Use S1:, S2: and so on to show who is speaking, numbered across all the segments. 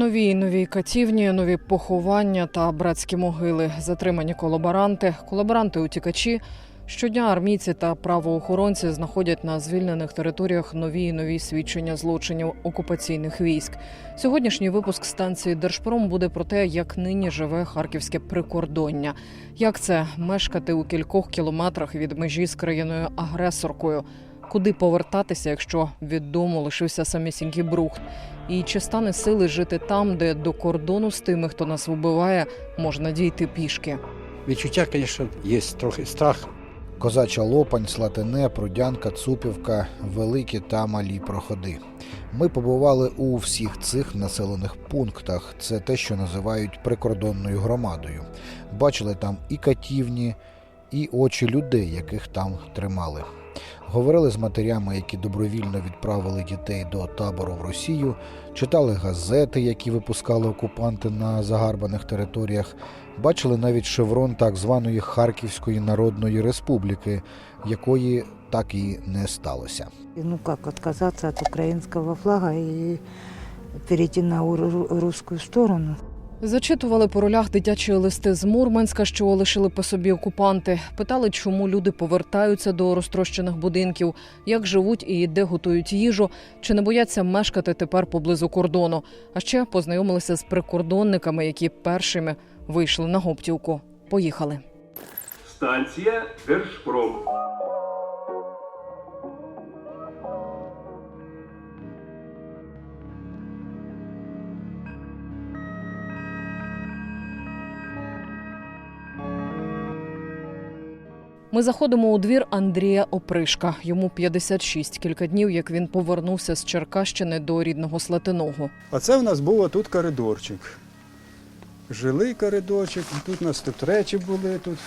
S1: Нові і нові катівні, нові поховання та братські могили, затримані колаборанти, колаборанти-утікачі. Щодня армійці та правоохоронці знаходять на звільнених територіях нові і нові свідчення злочинів окупаційних військ. Сьогоднішній випуск станції Держпром буде про те, як нині живе харківське прикордоння, як це мешкати у кількох кілометрах від межі з країною агресоркою, куди повертатися, якщо від дому лишився самісінький брухт. І чи стане сили жити там, де до кордону з тими, хто нас вбиває, можна дійти пішки?
S2: Відчуття, звісно, є трохи страх.
S3: Козача Лопань, Слатине, Прудянка, Цупівка, великі та малі проходи. Ми побували у всіх цих населених пунктах. Це те, що називають прикордонною громадою. Бачили там і катівні, і очі людей, яких там тримали. Говорили з матерями, які добровільно відправили дітей до табору в Росію, читали газети, які випускали окупанти на загарбаних територіях, бачили навіть шеврон так званої Харківської Народної Республіки, якої так і не сталося.
S4: Ну как отказаться от украинского флага и перейти на уру- сторону?
S1: Зачитували по ролях дитячі листи з Мурманська, що лишили по собі окупанти. Питали, чому люди повертаються до розтрощених будинків, як живуть і де готують їжу, чи не бояться мешкати тепер поблизу кордону. А ще познайомилися з прикордонниками, які першими вийшли на Гоптівку. Поїхали.
S5: Станція Держпром.
S1: Ми заходимо у двір Андрія Опришка. Йому 56. Кілька днів, як він повернувся з Черкащини до рідного Слатиного.
S6: А це в нас був тут коридорчик. Жилий коридорчик, тут у нас тут речі були, тут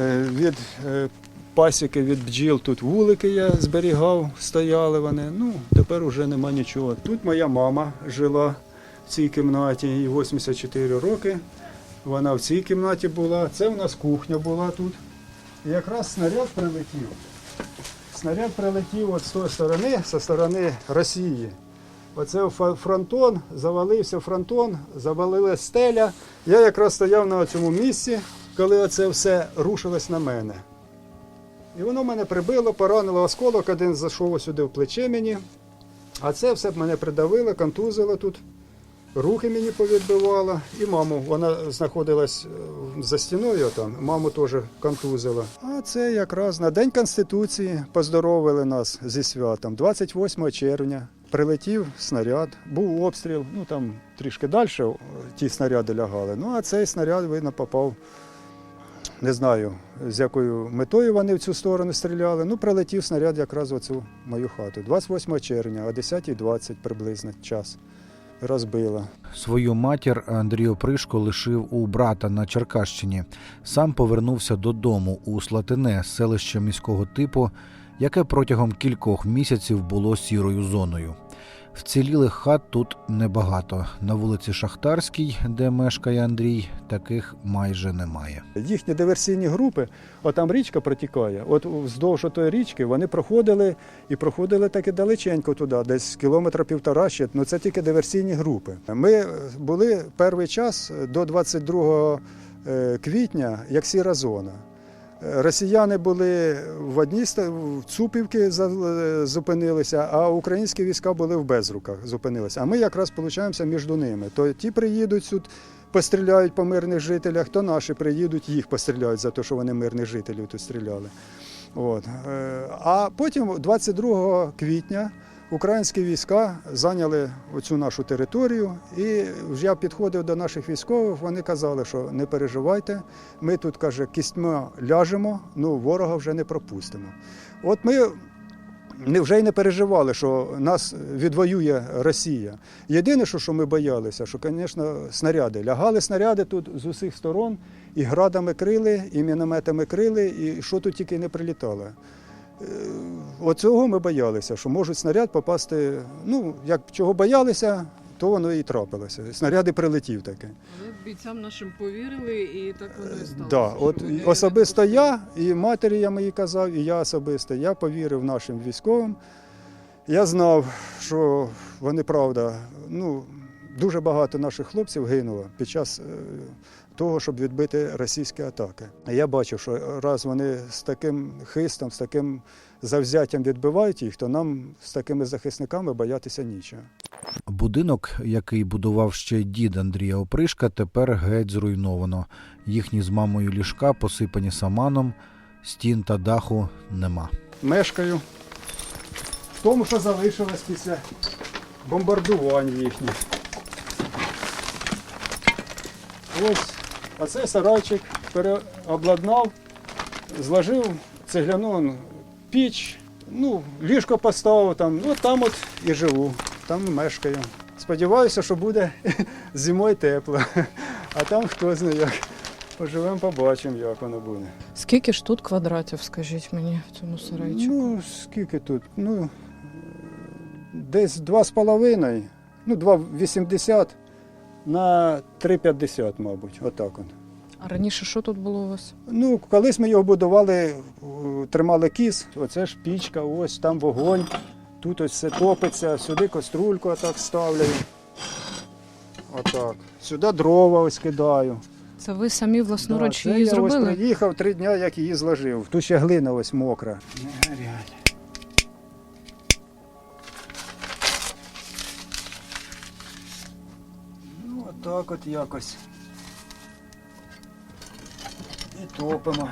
S6: е, від е, пасіки від бджіл тут вулики я зберігав, стояли вони. Ну, тепер вже нема нічого. Тут моя мама жила в цій кімнаті, їй 84 роки. Вона в цій кімнаті була. Це у нас кухня була тут. І якраз снаряд прилетів. Снаряд прилетів от з тої сторони, зі сторони Росії. Оце фронтон, завалився фронтон, завалилась стеля. Я якраз стояв на цьому місці, коли оце все рушилось на мене. І воно мене прибило, поранило осколок, один зайшов сюди в плече мені. А це все б мене придавило, контузило тут. Руки мені повідбивало, і маму, вона знаходилась е, за стіною там, маму теж контузила. А це якраз на День Конституції поздоровили нас зі святом. 28 червня прилетів снаряд, був обстріл, ну там трішки далі е, ті снаряди лягали. Ну а цей снаряд, видно, попав. Не знаю, з якою метою вони в цю сторону стріляли. Ну, прилетів снаряд якраз оцю мою хату. 28 червня, о 10.20 приблизно час. Розбила.
S3: Свою матір Андрій Опришко лишив у брата на Черкащині. Сам повернувся додому у Слатине, селище міського типу, яке протягом кількох місяців було сірою зоною. Вцілілих хат тут небагато. На вулиці Шахтарській, де мешкає Андрій, таких майже немає.
S6: Їхні диверсійні групи, от там річка протікає. От вздовж тої річки вони проходили і проходили таки далеченько туди, десь кілометра півтора ще. Ну це тільки диверсійні групи. Ми були перший час до 22 е, квітня як сіра зона. Росіяни були в одній в е, зупинилися, а українські війська були в Безруках, зупинилися. А ми якраз получаємося між ними. То ті приїдуть сюди, постріляють по мирних жителях, то наші приїдуть, їх постріляють за те, що вони мирних жителів тут стріляли. От. Е, А потім, 22 квітня, українські війська зайняли оцю нашу територію, і я підходив до наших військових, вони казали, що не переживайте, ми тут, каже, кістьми ляжемо, ну ворога вже не пропустимо. От ми вже й не переживали, що нас відвоює Росія. Єдине, що ми боялися, що, звісно, снаряди. Лягали снаряди тут з усіх сторон, і градами крили, і мінометами крили, і що тут тільки не прилітало. Е, Оцього ми боялися, що можуть снаряд попасти. Ну, як чого боялися, то воно і трапилося. Снаряди прилетів таке.
S1: Але бійцям нашим повірили, і так воно і сталося.
S6: Да,
S1: що
S6: от
S1: вони
S6: особисто я і матері я моїй казав, і я особисто. Я повірив нашим військовим. Я знав, що вони правда. Ну, дуже багато наших хлопців гинуло під час е, того, щоб відбити російські атаки. Я бачив, що раз вони з таким хистом, з таким завзяттям відбивають їх, то нам з такими захисниками боятися нічого.
S3: Будинок, який будував ще дід Андрія Опришка, тепер геть зруйновано. Їхні з мамою ліжка посипані саманом, стін та даху нема.
S6: мешкаю в тому, що залишилось після бомбардувань їхніх. Ось оцей сарайчик переобладнав, зложив цегляну піч, ну, ліжко поставив там, ну там от і живу, там мешкаю. Сподіваюся, що буде зимою тепло, а там хто знає як. Поживемо, побачимо, як воно буде.
S1: Скільки ж тут квадратів, скажіть мені, в цьому сарайчику?
S6: Ну, скільки тут? Ну, десь 2,5, ну, 2,80 на 3,50, мабуть, отак от.
S1: А раніше що тут було у вас?
S6: Ну, колись ми його будували, тримали кіз, оце ж пічка, ось там вогонь, тут ось все топиться, сюди каструльку отак ставлю. Отак. Сюди дрова ось кидаю.
S1: Це ви самі власноруч
S6: Да, це
S1: її
S6: я
S1: зробили?
S6: Ось приїхав три дні, як її зложив. Тут ще глина ось мокра. Не. Отак от якось. І топимо.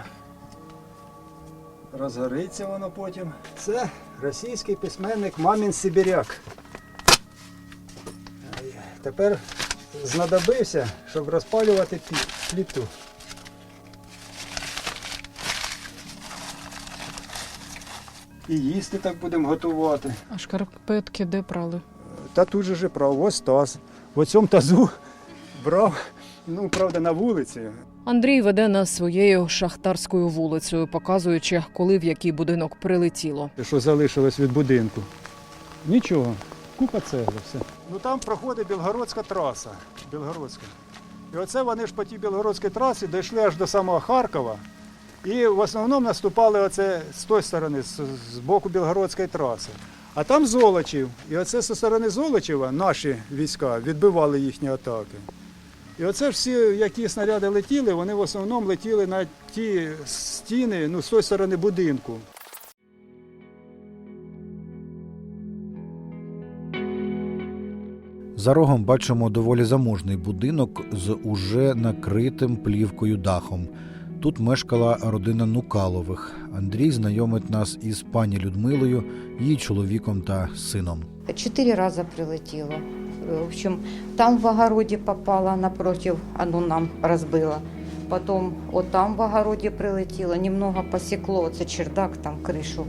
S6: Розгориться воно потім. Це російський письменник Мамін Сибіряк. Тепер знадобився, щоб розпалювати пліту. І їсти так будемо готувати.
S1: А шкарпетки де прали?
S6: Та тут же ж брав, ось таз. В цьому тазу брав, ну правда, на вулиці.
S1: Андрій веде нас своєю шахтарською вулицею, показуючи, коли в який будинок прилетіло.
S6: Що залишилось від будинку. Нічого, купа цегли, все. Ну там проходить Білгородська траса. Білгородська. І оце вони ж по тій Білгородській трасі дійшли аж до самого Харкова. І в основному наступали оце з тої сторони, з, з боку Білгородської траси. А там Золочів. І оце зі сторони Золочева наші війська відбивали їхні атаки. І оце всі, які снаряди летіли, вони в основному летіли на ті стіни, ну, з тої сторони будинку.
S3: За рогом бачимо доволі заможний будинок з уже накритим плівкою дахом. Тут мешкала родина Нукалових. Андрій знайомить нас із пані Людмилою, її чоловіком та сином.
S7: Четыре раза прилетело. В общем, там в огороде попало напротив, оно нам разбило. Потом вот там в огороде прилетело, немного посекло, это чердак, там крышу.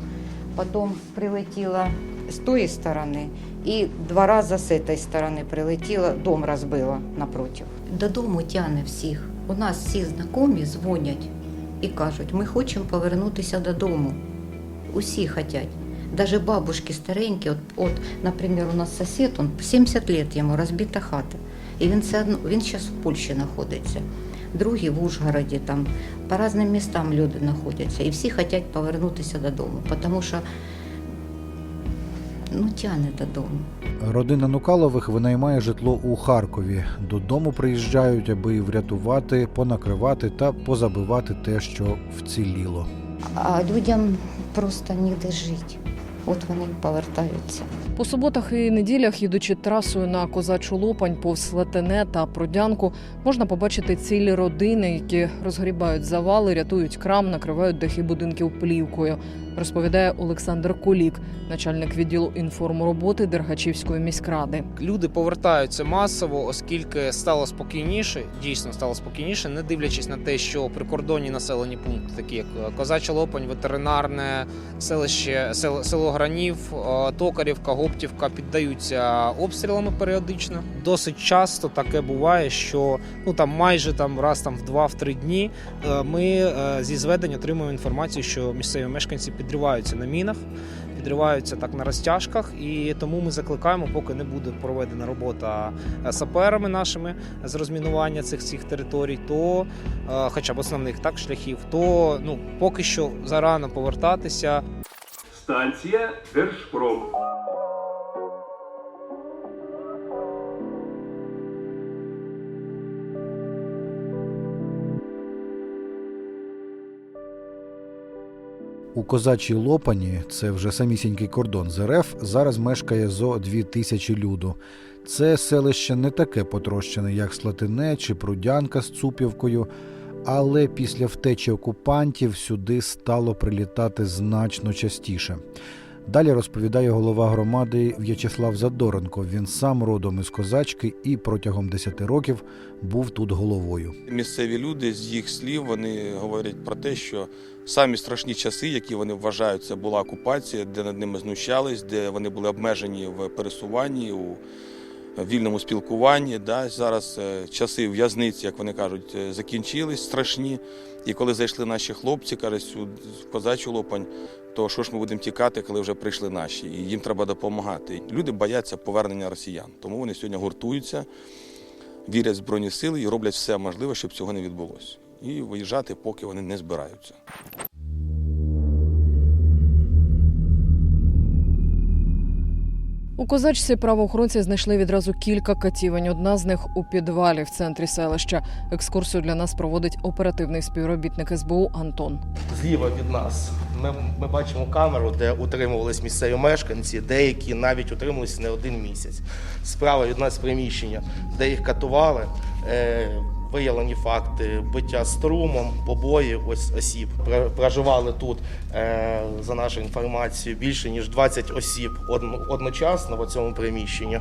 S7: Потом прилетело с той стороны и два раза с этой стороны прилетело, дом разбило напротив. Додому тяне всіх. У нас всі знайомі дзвонять і кажуть, ми хочемо повернутися додому. Усі хотять. Даже бабушки старенькі, от, от, наприклад, у нас сусід, он 70 лет йому розбита хата. І він все він зараз в Польщі знаходиться. Другі в Ужгороді, там, по різним містам люди знаходяться. І всі хочуть повернутися додому, тому що ну, тягне додому.
S3: Родина Нукалових винаймає житло у Харкові. Додому приїжджають, аби врятувати, понакривати та позабивати те, що вціліло.
S7: А людям просто ніде жити. От вони повертаються.
S1: По суботах і неділях, їдучи трасою на козачу Лопань повз Латине та Продянку, можна побачити цілі родини, які розгрібають завали, рятують крам, накривають дахи будинків плівкою. Розповідає Олександр Кулік, начальник відділу інформроботи Дергачівської міськради.
S8: Люди повертаються масово, оскільки стало спокійніше, дійсно стало спокійніше, не дивлячись на те, що прикордонні населені пункти, такі як Козача Лопань, ветеринарне, селище, село, Гранів, е, Токарівка, Гоптівка піддаються обстрілами періодично. Досить часто таке буває, що ну там майже там раз там в два-три дні е, ми е, зі зведень отримуємо інформацію, що місцеві мешканці підриваються на мінах підриваються так на розтяжках, і тому ми закликаємо, поки не буде проведена робота е, саперами нашими з розмінування цих цих територій, то е, хоча б основних так шляхів, то ну поки що зарано повертатися.
S5: Станція Держпром.
S3: У козачій Лопані, це вже самісінький кордон з РФ, зараз мешкає зо дві тисячі люду. Це селище не таке потрощене, як Слатине чи Прудянка з Цупівкою, але після втечі окупантів сюди стало прилітати значно частіше. Далі розповідає голова громади В'ячеслав Задоренко. Він сам родом із козачки і протягом 10 років був тут головою.
S9: Місцеві люди з їх слів вони говорять про те, що самі страшні часи, які вони вважають, це була окупація, де над ними знущались, де вони були обмежені в пересуванні, у вільному спілкуванні. Да. Зараз е, часи в'язниці, як вони кажуть, е, закінчились страшні. І коли зайшли наші хлопці, кажуть, в козачу лопань, то що ж ми будемо тікати, коли вже прийшли наші, і їм треба допомагати. Люди бояться повернення росіян, тому вони сьогодні гуртуються вірять в Збройні сили і роблять все можливе, щоб цього не відбулося. І виїжджати, поки вони не збираються.
S1: У козачці правоохоронці знайшли відразу кілька катівень. Одна з них у підвалі в центрі селища. Екскурсію для нас проводить оперативний співробітник СБУ Антон.
S10: Зліва від нас ми, ми бачимо камеру, де утримувались місцеві мешканці, деякі навіть утримувалися не один місяць. Справа від нас приміщення, де їх катували. Е, Виявлені факти биття струмом, побої ось осіб. Проживали тут, е, за нашою інформацією, більше ніж 20 осіб одночасно в цьому приміщенні.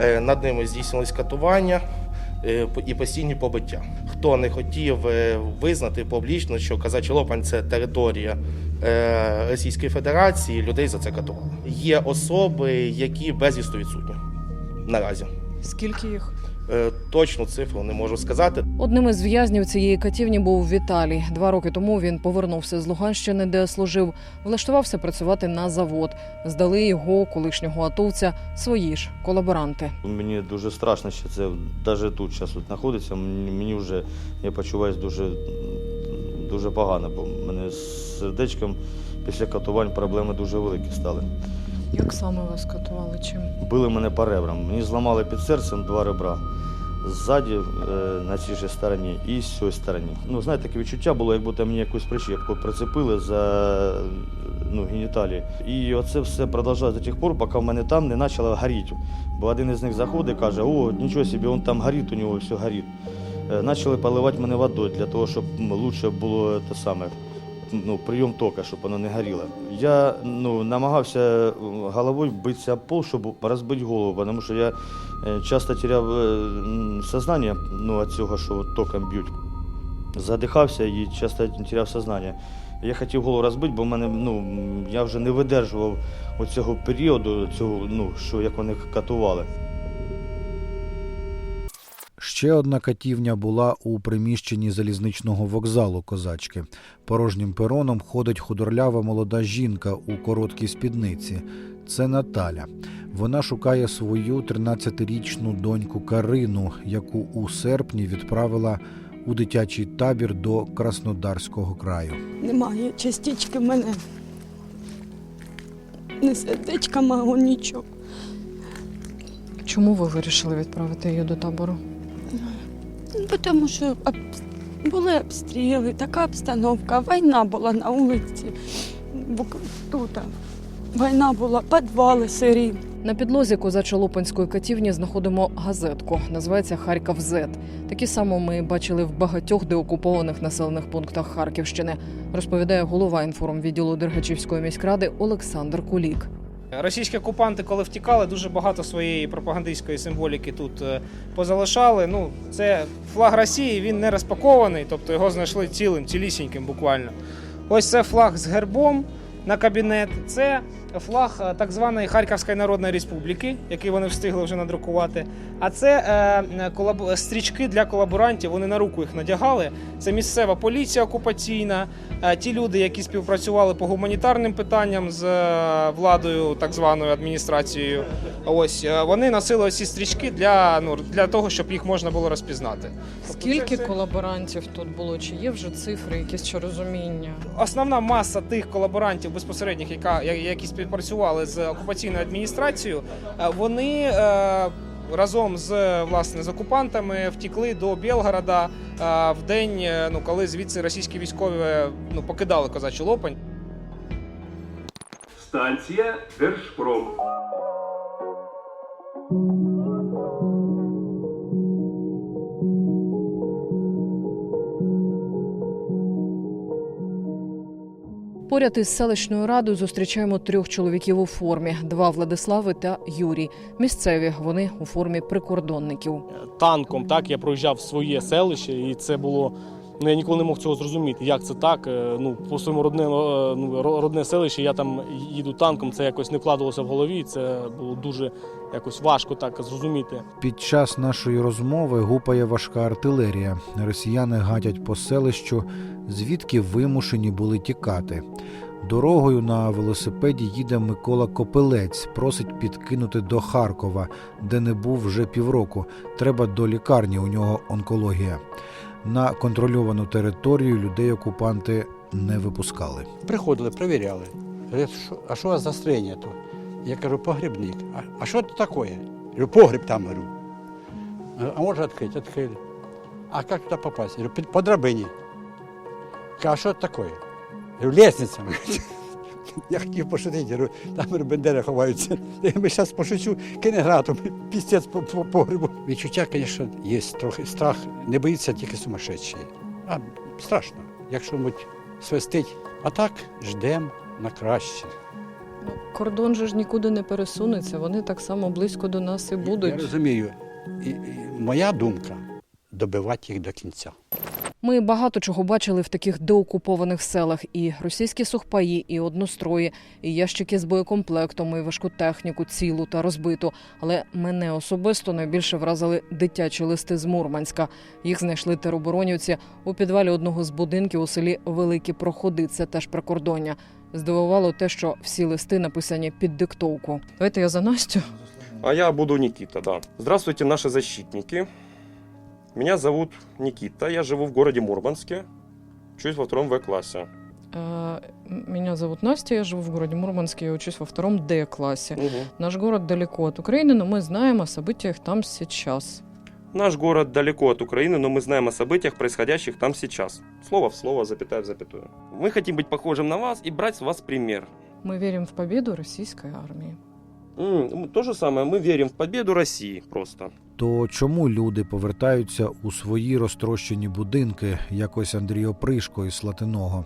S10: Е, Над ними здійснилось катування е, і постійні побиття. Хто не хотів визнати публічно, що Казачий Лопань це територія Російської Федерації, людей за це катували. Є особи, які безвісто відсутні наразі.
S1: Скільки їх?
S10: Е, Точну цифру не можу сказати.
S1: Одним із в'язнів цієї катівні був Віталій. Два роки тому він повернувся з Луганщини, де служив, влаштувався працювати на завод. Здали його колишнього атовця свої ж колаборанти.
S11: Мені дуже страшно, що це навіть тут зараз знаходиться. Мені, мені вже я почуваюся дуже, дуже погано, бо в мене з сердечком після катувань проблеми дуже великі стали.
S1: Як саме вас катували? Чим?
S11: Били мене по ребрам. Мені зламали під серцем два ребра. Ззаді, е, на цій же стороні і з цієї сторони. Ну, знаєте, таке відчуття було, як будто мені якусь прищепку прицепили за ну, геніталії. І оце все продовжується до тих пор, поки в мене там не почало горіти. Бо один із них заходить і каже, о, нічого собі, він там горить, у нього все горить. Е, Почали поливати мене водою для того, щоб лучше було те саме. Ну, прийом тока, щоб воно не горіло. Я ну, намагався е, головою битися пол, щоб розбити голову, тому що я е, часто теряв е, сознання ну, від цього, що током б'ють. Задихався і часто теряв сознання. Я хотів голову розбити, бо мене, ну, я вже не видержував оцього періоду, цього, ну, що як вони катували.
S3: Ще одна катівня була у приміщенні залізничного вокзалу козачки. Порожнім пероном ходить худорлява молода жінка у короткій спідниці. Це Наталя. Вона шукає свою 13-річну доньку Карину, яку у серпні відправила у дитячий табір до Краснодарського краю.
S12: Немає частички мене. не сердечка мого, нічого.
S1: Чому ви вирішили відправити її до табору?
S12: Тому що були обстріли, така обстановка, війна була на вулиці. Тут. Війна була, підвали сирі.
S1: На підлозі козачо-лопанської катівні знаходимо газетку. Називається Харків Зет. Такі само ми бачили в багатьох деокупованих населених пунктах Харківщини, розповідає голова інформвідділу Дергачівської міськради Олександр Кулік.
S8: Російські окупанти, коли втікали, дуже багато своєї пропагандистської символіки тут е, позалишали. Ну, це флаг Росії, він не розпакований, тобто його знайшли цілим, цілісіньким буквально. Ось це флаг з гербом на кабінет. Це флаг е, так званої Харківської Народної Республіки, який вони встигли вже надрукувати. А це е, колаб... стрічки для колаборантів. Вони на руку їх надягали. Це місцева поліція окупаційна, е, ті люди, які співпрацювали по гуманітарним питанням з е, владою, так званою адміністрацією. Ось е, вони носили ці стрічки для, ну, для того, щоб їх можна було розпізнати.
S1: Скільки колаборантів тут було? Чи є вже цифри, якісь чи розуміння?
S8: Основна маса тих колаборантів безпосередніх, яка які співпрацювали з окупаційною адміністрацією, е, вони е, разом з власне з окупантами втікли до Білгорода е, в день, ну коли звідси російські військові ну покидали козачу Лопань.
S5: Станція Держпром.
S1: Поряд із селищною радою зустрічаємо трьох чоловіків у формі: два Владислави та Юрій. Місцеві вони у формі прикордонників.
S13: танком. Так я проїжджав своє селище, і це було. Ну я ніколи не мог цього зрозуміти. Як це так? Е, Ну по своєму родне, е, ну, родне селище, я там їду танком. Це якось не вкладалося в голові. Це було дуже якось важко так зрозуміти.
S3: Під час нашої розмови гупає важка артилерія. Росіяни гатять по селищу, звідки вимушені були тікати. Дорогою на велосипеді їде Микола Копилець, просить підкинути до Харкова, де не був вже півроку. Треба до лікарні, у нього онкологія. На контрольовану територію людей окупанти не випускали.
S2: Приходили, перевіряли. А що за строєння тут? Я кажу, погребник. А, що це таке? Говорю, погреб там, говорю. А може відкрити? Відкрили. А як туди попасть? Говорю, по драбині. А що це таке? Говорю, лестниця. Я хотів пошутити, я говорю, там бендери ховаються. Я ми зараз пошучу, кине гратом, пістець по, по погребу. Відчуття, звісно, є трохи страх. Не боїться тільки сумасшедші. А страшно, якщо муть свистить. А так ждемо на краще.
S1: Ну, кордон же ж нікуди не пересунеться. Вони так само близько до нас і будуть.
S2: Я розумію. І, і моя думка добивати їх до кінця.
S1: Ми багато чого бачили в таких деокупованих селах: і російські сухпаї, і однострої, і ящики з боєкомплектом, і важку техніку, цілу та розбиту. Але мене особисто найбільше вразили дитячі листи з Мурманська. Їх знайшли тероборонівці у підвалі одного з будинків у селі Великі Проходи. Це теж прикордоння. Здивувало те, що всі листи написані під диктовку. Давайте я за Настю.
S14: А я буду Никита, да. Здравствуйте, наши защитники. Меня зовут Никита, я живу в городе Мурманске, учусь во втором В-классе.
S1: Э, Меня зовут Настя, я живу в городе Мурманске, я учусь во втором Д-классе.
S14: Мгм.
S1: Наш город далеко от Украины, но мы знаем о событиях там сейчас.
S14: Наш город далеко от Украины, но мы знаем о событиях, происходящих там сейчас. Слово в слово, запятая в запятую. Мы хотим быть похожим на вас и брать с вас пример.
S1: Мы верим в победу российской армии.
S14: М, то же самое, мы верим в победу России просто.
S3: То чому люди повертаються у свої розтрощені будинки, якось Андрій Опришко із Слатиного,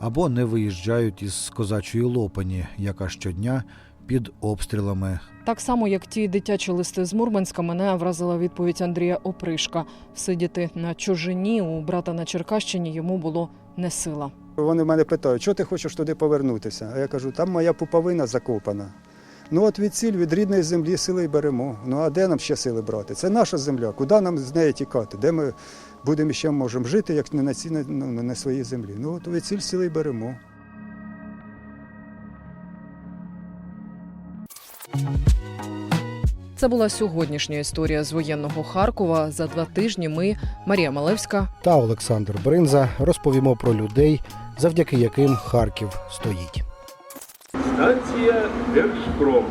S3: або не виїжджають із козачої лопані, яка щодня під обстрілами
S1: Так само, як ті дитячі листи з Мурманська, мене вразила відповідь Андрія Опришка. Сидіти на чужині у брата на Черкащині йому було не сила.
S6: Вони мене питають, що ти хочеш туди повернутися? А я кажу, там моя пуповина закопана. Ну от від ціль, від рідної землі сили й беремо. Ну а де нам ще сили брати? Це наша земля. Куди нам з неї тікати? Де ми будемо ще можемо жити, як не на цій ну, не на своїй землі? Ну от від ціль сили й беремо.
S1: Це була сьогоднішня історія з воєнного Харкова. За два тижні ми, Марія Малевська,
S3: та Олександр Бринза розповімо про людей, завдяки яким Харків стоїть.
S1: Станція Держпром.